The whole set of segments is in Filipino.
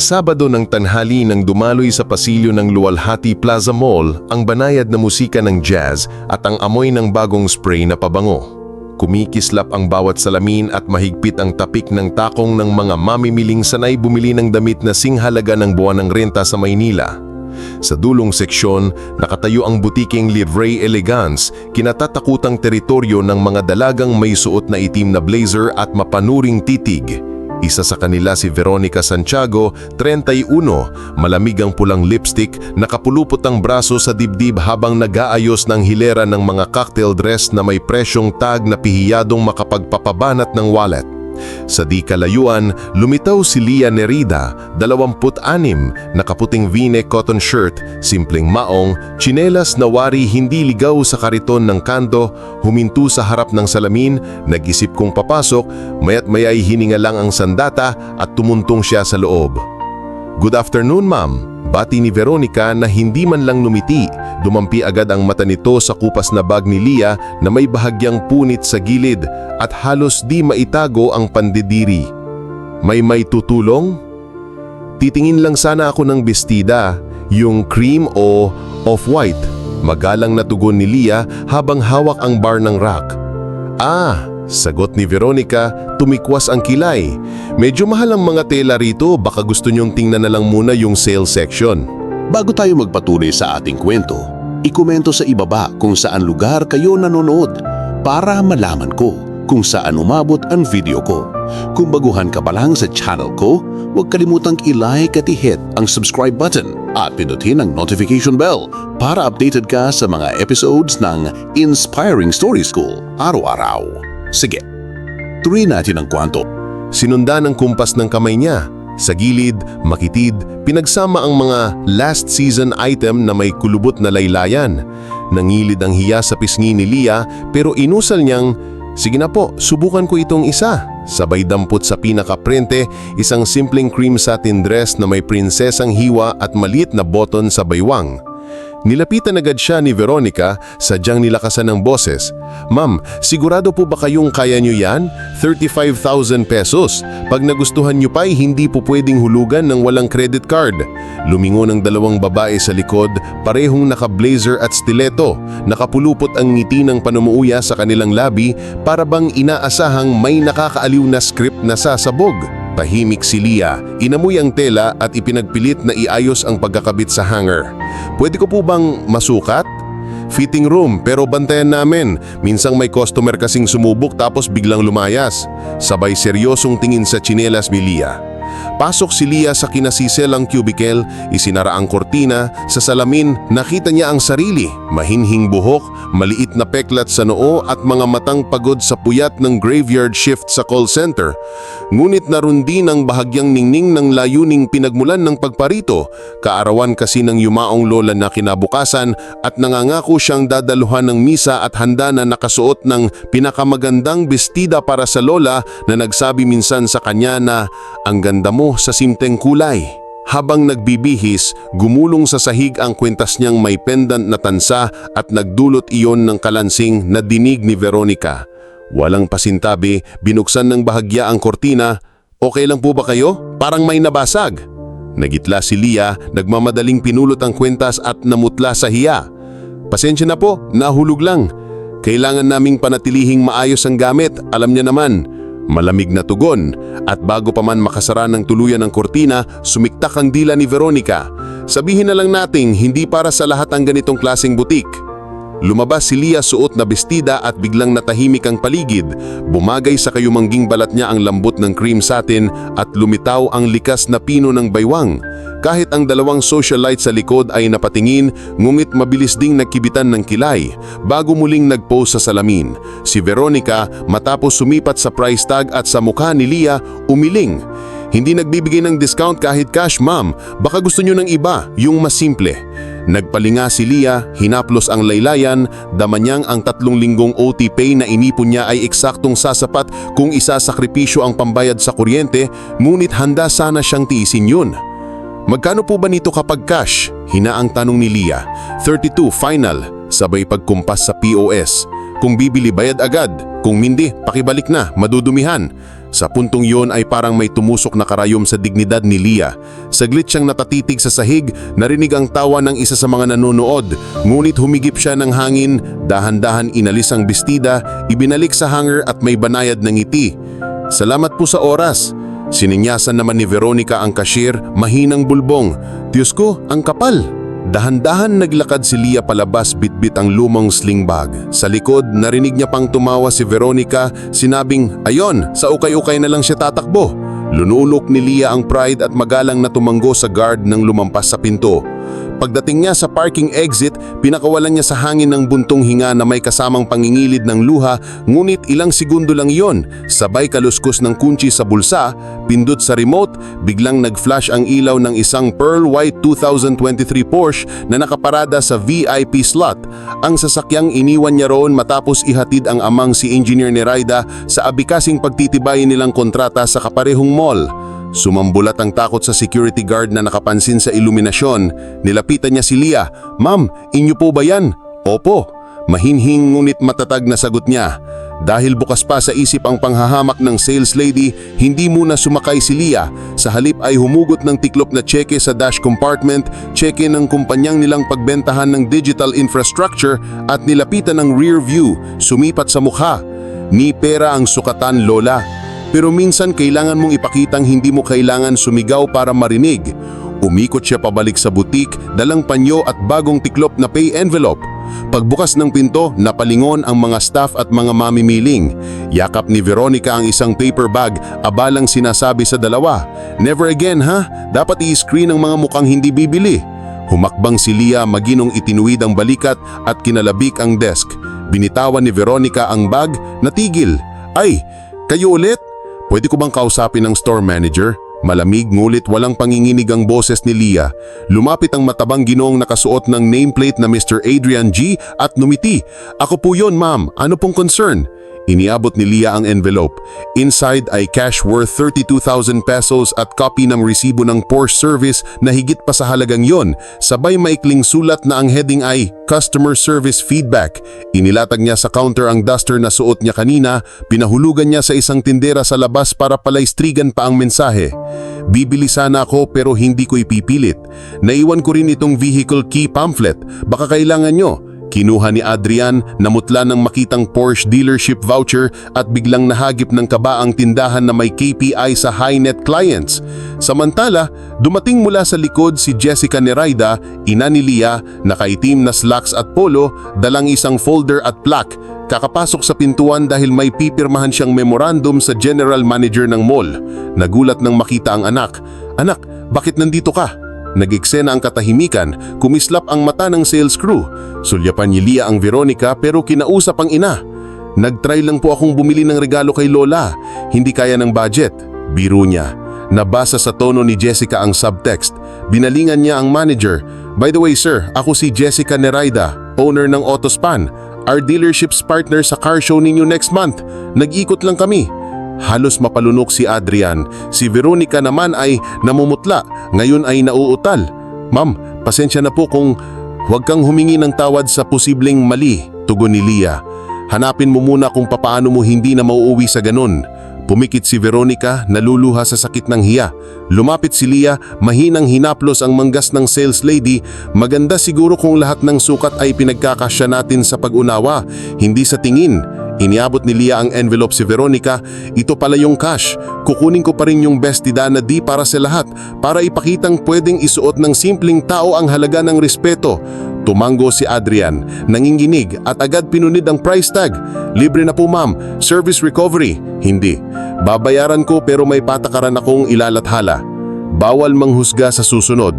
Sabado ng tanghali nang dumaloy sa pasilyo ng Luwalhati Plaza Mall ang banayad na musika ng jazz at ang amoy ng bagong spray na pabango. Kumikislap ang bawat salamin at mahigpit ang tapik ng takong ng mga mamimiling sanay bumili ng damit na singhalaga ng buwan ng renta sa Maynila. Sa dulong seksyon, nakatayo ang butiking Livrey Elegance, kinatatakutang teritoryo ng mga dalagang may suot na itim na blazer at mapanuring titig. Isa sa kanila si Veronica Santiago, 31, malamig ang pulang lipstick, nakapulupot ang braso sa dibdib habang nag-aayos ng hilera ng mga cocktail dress na may presyong tag na pihiyadong makapagpapabanat ng wallet. Sa di kalayuan, lumitaw si Lia Nerida, 26, nakaputing v-neck cotton shirt, simpleng maong, tsinelas na wari hindi ligaw sa kariton ng kanto, huminto sa harap ng salamin, nag-isip kong papasok, mayat mayay hininga lang ang sandata at tumuntong siya sa loob. Good afternoon, ma'am. Bati ni Veronica na hindi man lang numiti. Dumampi agad ang mata nito sa kupas na bag ni Lia na may bahagyang punit sa gilid at halos di maitago ang pandidiri. May may tutulong? Titingin lang sana ako ng bestida, yung cream o off-white. Magalang na tugon ni Lia habang hawak ang bar ng rack. Ah, sagot ni Veronica, tumikwas ang kilay. Medyo mahal ang mga tela rito, baka gusto niyong tingnan na lang muna yung sale section. Bago tayo magpatuloy sa ating kwento, ikomento sa ibaba kung saan lugar kayo nanonood para malaman ko kung saan umabot ang video ko. Kung baguhan ka pa lang sa channel ko, huwag kalimutang i-like at i-hit ang subscribe button at pindutin ang notification bell para updated ka sa mga episodes ng Inspiring Story School araw-araw. Sige, tuloy natin ang kwanto. Sinunda ng kumpas ng kamay niya. Sa gilid, makitid, pinagsama ang mga last season item na may kulubot na laylayan. Nangilid ang hiya sa pisngi ni Lia pero inusal niyang, Sige na po, subukan ko itong isa. Sabay dampot sa pinakaprente, isang simpleng cream satin dress na may prinsesang hiwa at maliit na button sa baywang. Nilapitan agad siya ni Veronica, sadyang nilakasan ng boses. Ma'am, sigurado po ba kayong kaya nyo yan? 35,000 pesos. Pag nagustuhan nyo pa, hindi po pwedeng hulugan ng walang credit card. Lumingo ng dalawang babae sa likod, parehong naka-blazer at stiletto. Nakapulupot ang ngiti ng panumuuya sa kanilang labi para bang inaasahang may nakakaaliw na script na sasabog. Tahimik si Lia, inamoy ang tela at ipinagpilit na iayos ang pagkakabit sa hanger. Pwede ko po bang masukat? Fitting room pero bantayan namin. Minsang may customer kasing sumubok tapos biglang lumayas. Sabay seryosong tingin sa tsinelas ni Lia. Pasok si Lia sa kinasiselang cubicle, isinara ang kortina, sa salamin nakita niya ang sarili, mahinhing buhok, maliit na peklat sa noo at mga matang pagod sa puyat ng graveyard shift sa call center. Ngunit naroon din ang bahagyang ningning ng layuning pinagmulan ng pagparito, kaarawan kasi ng yumaong lola na kinabukasan at nangangako siyang dadaluhan ng misa at handa na nakasuot ng pinakamagandang bestida para sa lola na nagsabi minsan sa kanya na ang ganda mo sa simteng kulay. Habang nagbibihis, gumulong sa sahig ang kwentas niyang may pendant na tansa at nagdulot iyon ng kalansing na dinig ni Veronica. Walang pasintabi, binuksan ng bahagya ang kortina. Okay lang po ba kayo? Parang may nabasag. Nagitla si Lia, nagmamadaling pinulot ang kwentas at namutla sa hiya. Pasensya na po, nahulog lang. Kailangan naming panatilihing maayos ang gamit, alam niya naman. Malamig na tugon at bago pa man makasara ng tuluyan ng kortina, sumiktak ang dila ni Veronica. Sabihin na lang nating hindi para sa lahat ang ganitong klaseng butik. Lumabas si Lia suot na bestida at biglang natahimik ang paligid. Bumagay sa kayumangging balat niya ang lambot ng cream satin at lumitaw ang likas na pino ng baywang. Kahit ang dalawang socialite sa likod ay napatingin, ngumit mabilis ding nagkibitan ng kilay bago muling nagpose sa salamin. Si Veronica matapos sumipat sa price tag at sa mukha ni Lia umiling. Hindi nagbibigay ng discount kahit cash ma'am, baka gusto nyo ng iba, yung mas simple. Nagpalinga si Lia, hinaplos ang laylayan, dama niyang ang tatlong linggong OT pay na inipon niya ay eksaktong sasapat kung isasakripisyo ang pambayad sa kuryente, ngunit handa sana siyang tiisin yun. Magkano po ba nito kapag cash? Hinaang tanong ni Lia. 32 final, sabay pagkumpas sa POS. Kung bibili bayad agad, kung hindi, pakibalik na, madudumihan. Sa puntong yon ay parang may tumusok na karayom sa dignidad ni Lia. Saglit siyang natatitig sa sahig, narinig ang tawa ng isa sa mga nanonood. Ngunit humigip siya ng hangin, dahan-dahan inalis ang bestida, ibinalik sa hanger at may banayad ng ngiti. Salamat po sa oras. Sininyasan naman ni Veronica ang cashier, mahinang bulbong. Diyos ko, ang kapal. Dahan-dahan naglakad si Lia palabas bitbit ang lumang sling bag. Sa likod, narinig niya pang tumawa si Veronica, sinabing, Ayon, sa ukay-ukay na lang siya tatakbo. Lunulok ni Lia ang pride at magalang na tumanggo sa guard nang lumampas sa pinto. Pagdating niya sa parking exit, pinakawalan niya sa hangin ng buntong hinga na may kasamang pangingilid ng luha, ngunit ilang segundo lang yon. Sabay kaluskos ng kunchi sa bulsa, pindot sa remote, biglang nag-flash ang ilaw ng isang pearl white 2023 Porsche na nakaparada sa VIP slot. Ang sasakyang iniwan niya roon matapos ihatid ang amang si Engineer Neraida sa abikasing pagtitibayin nilang kontrata sa kaparehong mall. Sumambulat ang takot sa security guard na nakapansin sa iluminasyon. Nilapitan niya si Lia. Ma'am, inyo po ba yan? Opo. Mahinhing ngunit matatag na sagot niya. Dahil bukas pa sa isip ang panghahamak ng sales lady, hindi muna sumakay si Lia. Sa halip ay humugot ng tiklop na tseke sa dash compartment, tseke ng kumpanyang nilang pagbentahan ng digital infrastructure at nilapitan ng rear view, sumipat sa mukha. Ni pera ang sukatan, Lola. Pero minsan kailangan mong ipakitang hindi mo kailangan sumigaw para marinig. Umikot siya pabalik sa butik, dalang panyo at bagong tiklop na pay envelope. Pagbukas ng pinto, napalingon ang mga staff at mga mamimiling. Yakap ni Veronica ang isang paper bag, abalang sinasabi sa dalawa. Never again ha, dapat i-screen ang mga mukhang hindi bibili. Humakbang si Lia maginong itinuwid ang balikat at kinalabik ang desk. Binitawan ni Veronica ang bag, natigil. Ay, kayo ulit? Pwede ko bang kausapin ng store manager? Malamig ngulit walang panginginig ang boses ni Lia. Lumapit ang matabang ginoong nakasuot ng nameplate na Mr. Adrian G at numiti. Ako po yon ma'am, ano pong concern? Iniabot ni Lia ang envelope. Inside ay cash worth 32,000 pesos at copy ng resibo ng Porsche service na higit pa sa halagang yon. Sabay maikling sulat na ang heading ay Customer Service Feedback. Inilatag niya sa counter ang duster na suot niya kanina, pinahulugan niya sa isang tindera sa labas para palaistrigan pa ang mensahe. Bibili sana ako pero hindi ko ipipilit. Naiwan ko rin itong vehicle key pamphlet. Baka kailangan nyo. Kinuha ni Adrian, namutla ng makitang Porsche dealership voucher at biglang nahagip ng kaba ang tindahan na may KPI sa high-net clients. Samantala, dumating mula sa likod si Jessica Neraida, ina ni Lia, nakaitim na slacks at polo, dalang isang folder at plaque. Kakapasok sa pintuan dahil may pipirmahan siyang memorandum sa general manager ng mall. Nagulat nang makita ang anak. Anak, bakit nandito ka? Nag-eksena ang katahimikan, kumislap ang mata ng sales crew. Sulyapan ni Lia ang Veronica pero kinausap ang ina. Nag-try lang po akong bumili ng regalo kay Lola. Hindi kaya ng budget. Biro niya. Nabasa sa tono ni Jessica ang subtext. Binalingan niya ang manager. By the way sir, ako si Jessica Neraida, owner ng Autospan. Our dealership's partner sa car show ninyo next month. Nag-ikot lang kami. Halos mapalunok si Adrian. Si Veronica naman ay namumutla, ngayon ay nauutal. Ma'am, pasensya na po kung huwag kang humingi ng tawad sa posibleng mali, tugon ni Lia. Hanapin mo muna kung papaano mo hindi na mauuwi sa ganun. Pumikit si Veronica, naluluha sa sakit ng hiya. Lumapit si Lia, mahinang hinaplos ang manggas ng sales lady. Maganda siguro kung lahat ng sukat ay pinagkakasya natin sa pag-unawa, hindi sa tingin. Iniabot ni Lia ang envelope si Veronica, ito pala yung cash. Kukunin ko pa rin yung bestida na di para sa lahat para ipakitang pwedeng isuot ng simpleng tao ang halaga ng respeto. Tumango si Adrian, nanginginig at agad pinunid ang price tag. Libre na po ma'am, service recovery. Hindi. Babayaran ko pero may patakaran akong ilalathala. Bawal manghusga sa susunod.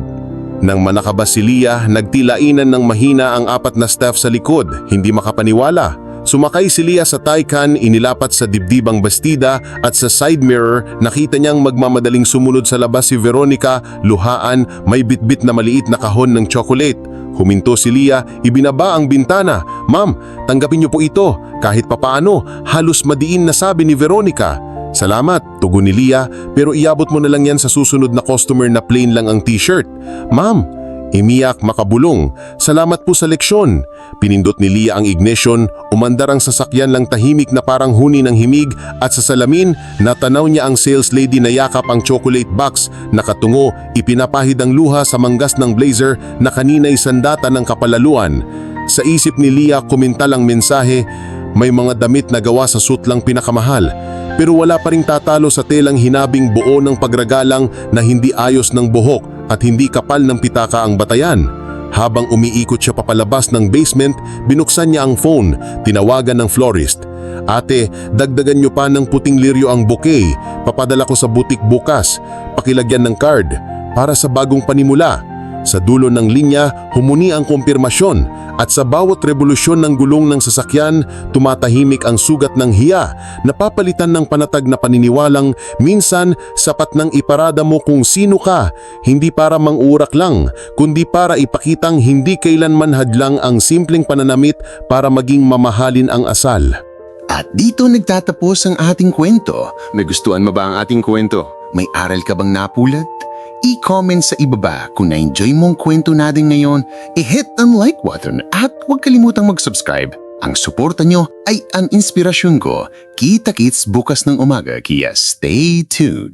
Nang manakabas si Lia, nagtilainan ng mahina ang apat na staff sa likod, hindi makapaniwala. Sumakay si Lia sa Taycan, inilapat sa dibdibang bastida at sa side mirror nakita niyang magmamadaling sumunod sa labas si Veronica, luhaan, may bitbit na maliit na kahon ng chocolate. Huminto si Lia, ibinaba ang bintana. Ma'am, tanggapin niyo po ito. Kahit papaano, halos madiin na sabi ni Veronica. Salamat, tugon ni Lia, pero iabot mo na lang yan sa susunod na customer na plain lang ang t-shirt. Ma'am, Imiyak makabulong. Salamat po sa leksyon. Pinindot ni Lia ang ignition, umandar ang sasakyan lang tahimik na parang huni ng himig at sa salamin, natanaw niya ang sales lady na yakap ang chocolate box. Nakatungo, ipinapahid ang luha sa manggas ng blazer na kanina'y sandata ng kapalaluan. Sa isip ni Lia kumintal ang mensahe, may mga damit na gawa sa suit lang pinakamahal. Pero wala pa ring tatalo sa telang hinabing buo ng pagragalang na hindi ayos ng buhok at hindi kapal ng pitaka ang batayan. Habang umiikot siya papalabas ng basement, binuksan niya ang phone, tinawagan ng florist. Ate, dagdagan niyo pa ng puting liryo ang bouquet. Papadala ko sa butik bukas. Pakilagyan ng card para sa bagong panimula. Sa dulo ng linya, humuni ang kumpirmasyon at sa bawat revolusyon ng gulong ng sasakyan, tumatahimik ang sugat ng hiya, napapalitan ng panatag na paniniwalang minsan sapat nang iparada mo kung sino ka, hindi para mangurak lang, kundi para ipakitang hindi kailanman hadlang ang simpleng pananamit para maging mamahalin ang asal. At dito nagtatapos ang ating kwento. May gustuhan mo ba ang ating kwento? May aral ka bang napulot? I-comment sa ibaba kung na-enjoy mong kwento natin ngayon, i-hit ang like button at huwag kalimutang mag-subscribe. Ang suporta nyo ay ang inspirasyon ko. Kita-kits bukas ng umaga kaya stay tuned.